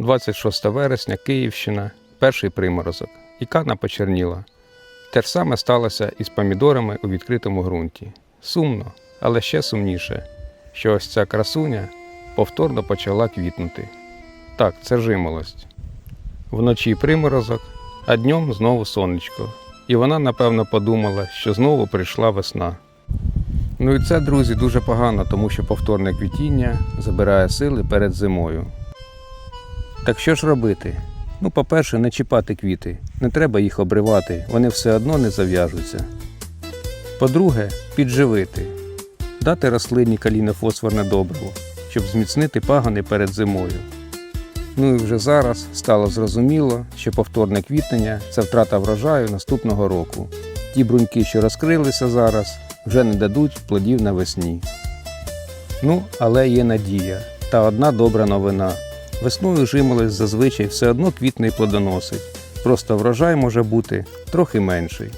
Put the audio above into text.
26 вересня, Київщина, перший приморозок. І кана почерніла. Те ж саме сталося із помідорами у відкритому ґрунті. Сумно, але ще сумніше, що ось ця красуня повторно почала квітнути. Так, це жимолость. Вночі приморозок, а днем знову сонечко. І вона, напевно, подумала, що знову прийшла весна. Ну і це, друзі, дуже погано, тому що повторне квітіння забирає сили перед зимою. Так що ж робити? Ну, по-перше, не чіпати квіти, не треба їх обривати, вони все одно не зав'яжуться. По-друге, підживити, дати рослині калінофосфорне добриво, щоб зміцнити пагони перед зимою. Ну і вже зараз стало зрозуміло, що повторне квітнення це втрата врожаю наступного року. Ті бруньки, що розкрилися зараз, вже не дадуть плодів навесні. Ну, але є надія та одна добра новина. Весною жимолость зазвичай все одно квітне і плодоносить. Просто врожай може бути трохи менший.